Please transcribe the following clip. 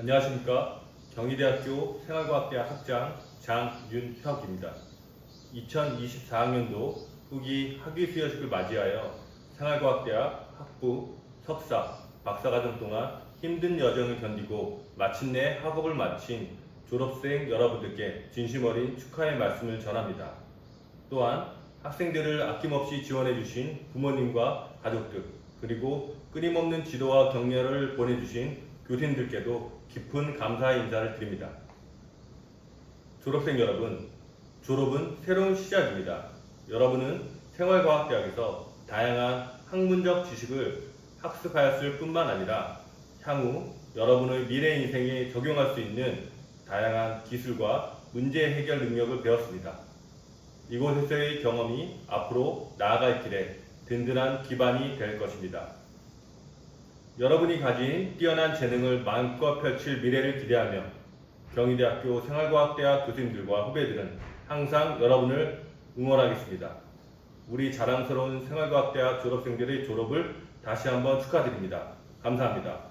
안녕하십니까. 경희대학교 생활과학대학 학장 장윤혁입니다. 2024학년도 후기 학위 수여식을 맞이하여 생활과학대학 학부, 석사, 박사과정 동안 힘든 여정을 견디고 마침내 학업을 마친 졸업생 여러분들께 진심 어린 축하의 말씀을 전합니다. 또한 학생들을 아낌없이 지원해주신 부모님과 가족들, 그리고 끊임없는 지도와 격려를 보내주신 교수님들께도 깊은 감사의 인사를 드립니다. 졸업생 여러분, 졸업은 새로운 시작입니다. 여러분은 생활과학대학에서 다양한 학문적 지식을 학습하였을 뿐만 아니라 향후 여러분의 미래 인생에 적용할 수 있는 다양한 기술과 문제 해결 능력을 배웠습니다. 이곳에서의 경험이 앞으로 나아갈 길에 든든한 기반이 될 것입니다. 여러분이 가진 뛰어난 재능을 마음껏 펼칠 미래를 기대하며 경희대학교 생활과학대학 교수님들과 후배들은 항상 여러분을 응원하겠습니다. 우리 자랑스러운 생활과학대학 졸업생들의 졸업을 다시 한번 축하드립니다. 감사합니다.